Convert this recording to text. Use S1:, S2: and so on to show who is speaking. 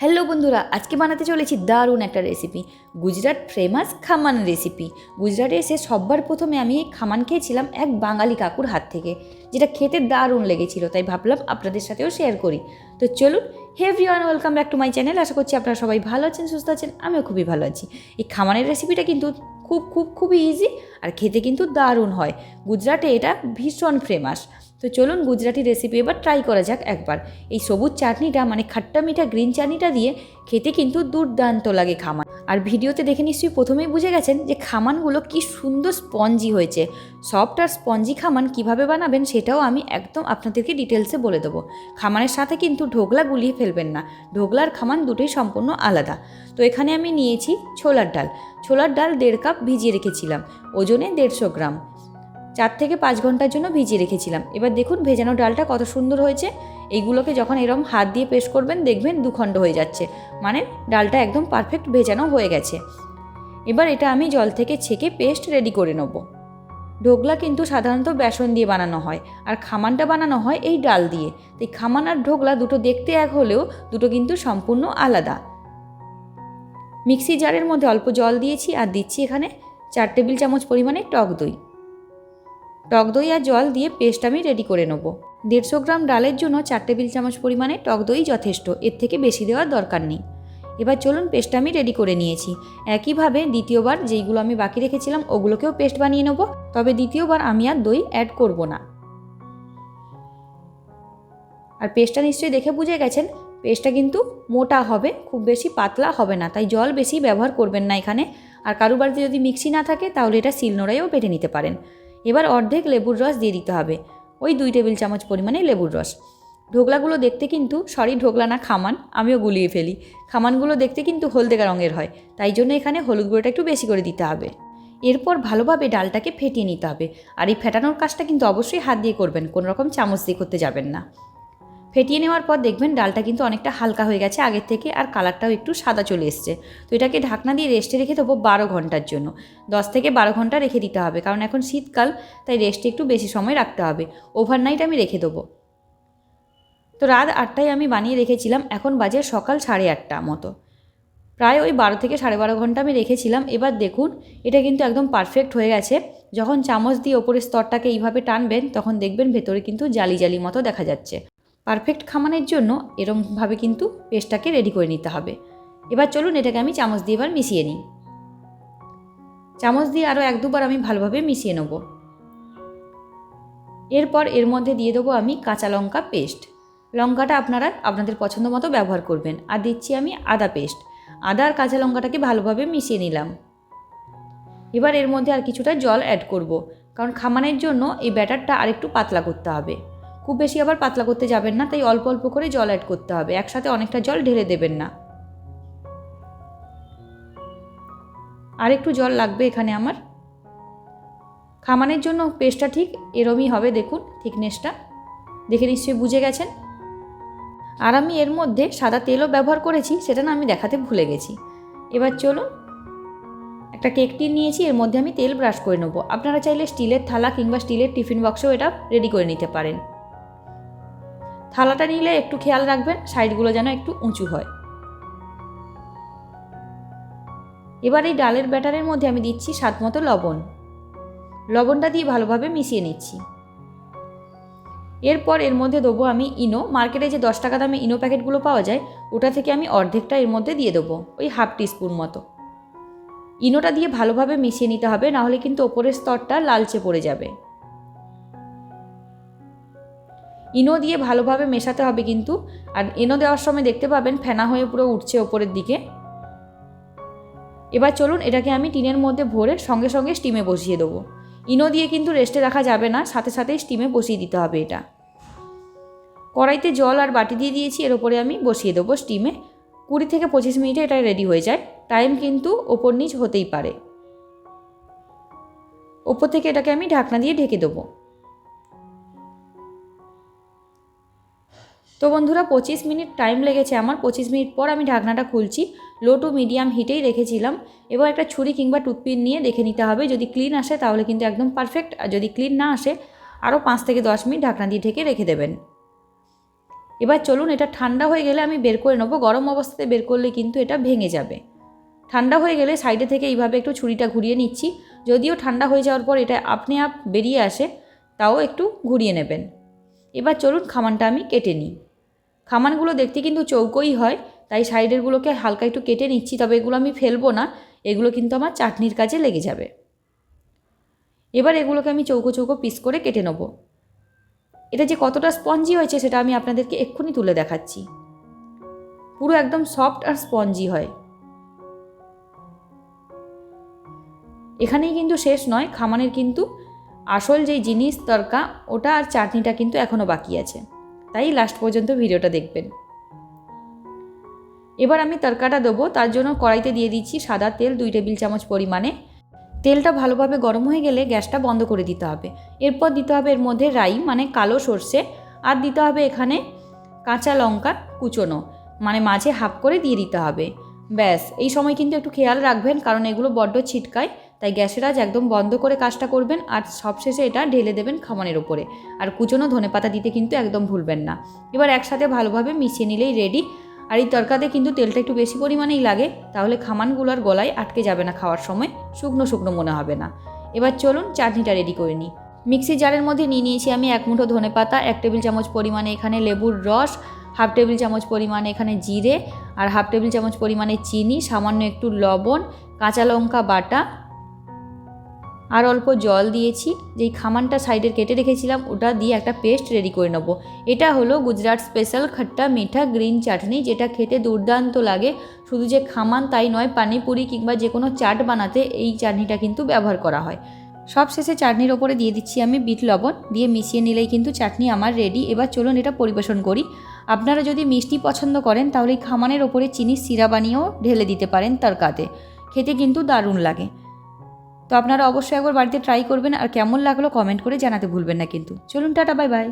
S1: Hello বন্ধুরা, আজকে বানাতে চলেছি দারুণ একটা recipe Gujarat famous khaman recipe গুজরাটে এসে সবার প্রথমে আমি খামান খেয়েছিলাম এক বাঙালি কাকুর হাত থেকে, যেটা খেতে দারুণ লেগেছিল, তাই ভাবলাম আপনাদের সাথেও শেয়ার করি। তো চলুন hey everyone welcome back to my channel আশা করছি আপনারা সবাই ভালো আছেন, সুস্থ আছেন, আমিও খুবই ভালো আছি। এই খামানের রেসিপিটা কিন্তু খুব খুব, খুবই ইজি আর খেতে কিন্তু দারুণ হয়। গুজরাটে এটা ভীষণ ফেমাস তো চলুন গুজরাটি রেসিপি এবার ট্রাই করা যাক একবার। এই সবুজ চাটনিটা মানে খাট্টা মিঠা গ্রিন চাটনিটা দিয়ে খেতে কিন্তু দুর্দান্ত লাগে খামান। আর ভিডিওতে দেখে নিশ্চয়ই প্রথমেই বুঝে গেছেন যে খামানগুলো কি সুন্দর স্পঞ্জি হয়েছে। সফট আর স্পঞ্জি খামান কীভাবে বানাবেন সেটাও আমি একদম আপনাদেরকে ডিটেলসে বলে দেবো। খামানের সাথে কিন্তু ঢোকলা গুলিয়ে ফেলবেন না। ঢোকলার খামান দুটোই সম্পূর্ণ আলাদা। তো এখানে আমি নিয়েছি ছোলার ডাল। ছোলার ডাল দেড় কাপ ভিজিয়ে রেখেছিলাম। ওজনে দেড়শো গ্রাম। চার থেকে পাঁচ ঘণ্টার জন্য ভিজিয়ে রেখেছিলাম। এবার দেখুন ভেজানো ডালটা কত সুন্দর হয়েছে। এইগুলোকে যখন এরম হাত দিয়ে পেস্ট করবেন, দেখবেন দুখণ্ড হয়ে যাচ্ছে। মানে ডালটা একদম পারফেক্ট ভেজানো হয়ে গেছে। এবার এটা আমি জল থেকে ছেঁকে পেস্ট রেডি করে নেব। ঢোকলা কিন্তু সাধারণত বেসন দিয়ে বানানো হয় আর খামানটা বানানো হয় এই ডাল দিয়ে। তাই খামান আর ঢোকলা দুটো দেখতে এক হলেও দুটো কিন্তু সম্পূর্ণ আলাদা। মিক্সি জারের মধ্যে অল্প জল দিয়েছি আর দিচ্ছি এখানে চার টেবিল চামচ পরিমাণে টক দই। টক দই আর জল দিয়ে পেস্ট আমি রেডি করে নেব। দেড়শো গ্রাম ডালের জন্য চার টেবিল চামচ পরিমাণে টক দই যথেষ্ট, এর থেকে বেশি দেওয়ার দরকার নেই। এবার চলুন পেস্ট আমি রেডি করে নিয়েছি। একইভাবে দ্বিতীয়বার যেইগুলো আমি বাকি রেখেছিলাম, ওগুলোকেও পেস্ট বানিয়ে নেব, তবে দ্বিতীয়বার আমি আর দই অ্যাড করব না। আর পেস্টটা নিশ্চয়ই দেখে বুঝে গেছেন, পেস্টটা কিন্তু মোটা হবে, খুব বেশি পাতলা হবে না, তাই জল বেশি ব্যবহার করবেন না এখানে। আর কারু বাড়িতে যদি মিক্সি না থাকে, তাহলে এটা শিলনোড়াইও বেটে নিতে পারেন। এবার অর্ধেক লেবুর রস দিয়ে দিতে হবে। ওই দুই টেবিল চামচ পরিমাণে লেবুর রস। ঢোকলাগুলো দেখতে কিন্তু, সরি, ঢোকলা না, খামান, আমিও গুলিয়ে ফেলি। খামানগুলো দেখতে কিন্তু হলদে রঙের হয়, তাই জন্য এখানে হলুদ গুঁড়োটা একটু বেশি করে দিতে হবে। এরপর ভালোভাবে ডালটাকে ফেটিয়ে নিতে হবে। আর এই ফেটানোর কাজটা কিন্তু অবশ্যই হাত দিয়ে করবেন, কোনো রকম চামচ দিয়ে করতে যাবেন না। ফেটিয়ে নেওয়ার পর দেখবেন ডালটা কিন্তু অনেকটা হালকা হয়ে গেছে আগের থেকে আর কালারটাও একটু সাদা চলে এসছে। তো এটাকে ঢাকনা দিয়ে রেস্টে রেখে দেবো বারো ঘণ্টার জন্য। দশ থেকে বারো ঘণ্টা রেখে দিতে হবে কারণ এখন শীতকাল, তাই রেস্টে একটু বেশি সময় রাখতে হবে। ওভারনাইট আমি রেখে দেবো। তো রাত আটটায় আমি বানিয়ে রেখেছিলাম, এখন বাজে সকাল সাড়ে আটটা মতো। প্রায় ওই বারো থেকে সাড়ে বারো ঘণ্টা আমি রেখেছিলাম। এবার দেখুন, এটা কিন্তু একদম পারফেক্ট হয়ে গেছে। যখন চামচ দিয়ে ওপরের স্তরটাকে এইভাবে টানবেন, তখন দেখবেন ভেতরে কিন্তু জালি জালি মতো দেখা যাচ্ছে। পারফেক্ট খামানের জন্য এরমভাবে কিন্তু পেস্টটাকে রেডি করে নিতে হবে। এবার চলুন এটাকে আমি চামচ দিয়ে এবার মিশিয়ে নিই। চামচ দিয়ে আরও এক দুবার আমি ভালোভাবে মিশিয়ে নেব। এরপর এর মধ্যে দিয়ে দেবো আমি কাঁচা লঙ্কা পেস্ট। লঙ্কাটা আপনারা আপনাদের পছন্দ মতো ব্যবহার করবেন। আর দিচ্ছি আমি আদা পেস্ট। আদা আর কাঁচা লঙ্কাটাকে ভালোভাবে মিশিয়ে নিলাম। এবার এর মধ্যে আর কিছুটা জল অ্যাড করব। কারণ খামানের জন্য এই ব্যাটারটা আরেকটু পাতলা করতে হবে। খুব বেশি আবার পাতলা করতে যাবেন না, তাই অল্প অল্প করে জল অ্যাড করতে হবে। একসাথে অনেকটা জল ঢেলে দেবেন না। আর একটু জল লাগবে এখানে আমার। খামানের জন্য পেস্টটা ঠিক এরমই হবে, দেখুন থিকনেসটা দেখে নিশ্চয়ই বুঝে গেছেন? আর আমি এর মধ্যে সাদা তেলও ব্যবহার করেছি, সেটা না আমি দেখাতে ভুলে গেছি। এবার চলুন, একটা কেক টিন নিয়েছি, এর মধ্যে আমি তেল ব্রাশ করে নেব। আপনারা চাইলে স্টিলের থালা কিংবা স্টিলের টিফিন বক্সেও এটা রেডি করে নিতে পারেন। থালাটা নিলে একটু খেয়াল রাখবেন, সাইডগুলো যেন একটু উঁচু হয়। এবার এই ডালের ব্যাটারের মধ্যে আমি দিচ্ছি স্বাদ মতো লবণ। লবণটা দিয়ে ভালোভাবে মিশিয়ে নিচ্ছি। এরপর এর মধ্যে দেবো আমি ইনো। মার্কেটে যে দশ টাকা দামে ইনো প্যাকেটগুলো পাওয়া যায়, ওটা থেকে আমি অর্ধেকটা এর মধ্যে দিয়ে দেবো, ওই হাফ টিস্পুন মতো। ইনোটা দিয়ে ভালোভাবে মিশিয়ে নিতে হবে, নাহলে কিন্তু ওপরের স্তরটা লালচে পড়ে যাবে। ইনো দিয়ে ভালোভাবে মেশাতে হবে কিন্তু। আর ইনো দেওয়ার সময় দেখতে পাবেন ফেনা হয়ে পুরো উঠছে ওপরের দিকে। এবার চলুন এটাকে আমি টিনের মধ্যে ভরে সঙ্গে সঙ্গে স্টিমে বসিয়ে দেবো। ইনো দিয়ে কিন্তু রেস্টে রাখা যাবে না, সাথে সাথেই স্টিমে বসিয়ে দিতে হবে এটা। কড়াইতে জল আর বাটি দিয়ে দিয়েছি, এর ওপরে আমি বসিয়ে দেবো স্টিমে। কুড়ি থেকে পঁচিশ মিনিটে এটা রেডি হয়ে যায়। টাইম কিন্তু ওপর নিচ হতেই পারে। ওপর থেকে এটাকে আমি ঢাকনা দিয়ে ঢেকে দেবো। তো বন্ধুরা পঁচিশ মিনিট টাইম লেগেছে আমার। পঁচিশ মিনিট পর আমি ঢাকনাটা খুলছি। লো টু মিডিয়াম হিটেই রেখেছিলাম। এবার একটা ছুরি কিংবা টুথপিন নিয়ে দেখে নিতে হবে। যদি ক্লিন আসে তাহলে কিন্তু একদম পারফেক্ট আর যদি ক্লিন না আসে আরও পাঁচ থেকে দশ মিনিট ঢাকনা দিয়ে ঢেকে রেখে দেবেন। এবার চলুন, এটা ঠান্ডা হয়ে গেলে আমি বের করে নেব। গরম অবস্থাতে বের করলে কিন্তু এটা ভেঙে যাবে। ঠান্ডা হয়ে গেলে সাইডে থেকে এইভাবে একটু ছুরিটা ঘুরিয়ে নিচ্ছি। যদিও ঠান্ডা হয়ে যাওয়ার পর এটা আপনি আপ বেরিয়ে আসে, তাও একটু ঘুরিয়ে নেবেন। এবার চলুন, খামানটা আমি কেটে নিই। খামানগুলো দেখতে কিন্তু চৌকোই হয়, তাই সাইডেরগুলোকে হালকা একটু কেটে নিচ্ছি, তবে এগুলো আমি ফেলব না, এগুলো কিন্তু আমার চাটনির কাজে লেগে যাবে। এবার এগুলোকে আমি চৌকো চৌকো পিস করে কেটে নেব। এটা যে কতটা স্পঞ্জি হয়েছে সেটা আমি আপনাদেরকে এক্ষুনি তুলে দেখাচ্ছি। পুরো একদম সফট আর স্পঞ্জি হয়। এখানেই কিন্তু শেষ নয়, খামানের কিন্তু আসল যেই জিনিস, তরকা, ওটা আর চাটনিটা কিন্তু এখনও বাকি আছে। তাই লাস্ট পর্যন্ত ভিডিওটা দেখবেন। এবার আমি তরকাটা দেবো, তার জন্য কড়াইতে দিয়ে দিচ্ছি সাদা তেল, দুই টেবিল চামচ পরিমাণে। তেলটা ভালোভাবে গরম হয়ে গেলে গ্যাসটা বন্ধ করে দিতে হবে। এরপর দিতে হবে এর মধ্যে রাই মানে কালো সর্ষে, আর দিতে হবে এখানে কাঁচা লঙ্কা কুচোনো মানে মাঝে হাফ করে দিয়ে দিতে হবে। ব্যাস, এই সময় কিন্তু একটু খেয়াল রাখবেন, কারণ এগুলো বড্ড ছিটকায়। তাই গ্যাসের আজ একদম বন্ধ করে কাজটা করবেন আর সবশেষে এটা ঢেলে দেবেন খামানের ওপরে আর কুচোনো ধনেপাতা দিতে কিন্তু একদম ভুলবেন না। এবার একসাথে ভালোভাবে মিশিয়ে নিলেই রেডি আর এই তরকাতে কিন্তু তেলটা একটু বেশি পরিমাণেই লাগে, তাহলে খামানগুলোর গলায় আটকে যাবে না খাওয়ার সময়, শুকনো শুকনো মনে হবে না। এবার চলুন চাটনিটা রেডি করে নিই। মিক্সি জারের মধ্যে নিয়ে নিয়েছি আমি এক মুঠো ধনে পাতা এক টেবিল চামচ পরিমাণে এখানে লেবুর রস, হাফ টেবিল চামচ পরিমাণে এখানে জিরে, আর হাফ টেবিল চামচ পরিমাণে চিনি, সামান্য একটু লবণ, কাঁচা লঙ্কা বাটা আর অল্প জল দিয়েছি, যেই খামানটা সাইডের কেটে রেখেছিলাম, ওটা দিয়ে একটা পেস্ট রেডি করে নেব। এটা হলো গুজরাট স্পেশাল খট্টা মিঠা গ্রিন চাটনি, যেটা খেতে দুর্দান্ত লাগে। শুধু যে খামান তাই নয়, পানিপুরি কিংবা যে কোনো চাট বানাতে এই চাটনিটা কিন্তু ব্যবহার করা হয়। সব শেষে চাটনির ওপরে দিয়ে দিচ্ছি আমি বিট লবণ, দিয়ে মিশিয়ে নিলেই কিন্তু চাটনি আমার রেডি। এবার চলুন এটা পরিবেশন করি। আপনারা যদি মিষ্টি পছন্দ করেন, তাহলে এই খামানের ওপরে চিনির সিরা বানিয়েও ঢেলে দিতে পারেন তরকাতে খেতে কিন্তু দারুণ লাগে। তো আপনারা অবশ্যই একবার বাড়িতে ট্রাই করবেন আর কেমন লাগল কমেন্ট করে জানাতে ভুলবেন না কিন্তু। চলুন টাটা বাই বাই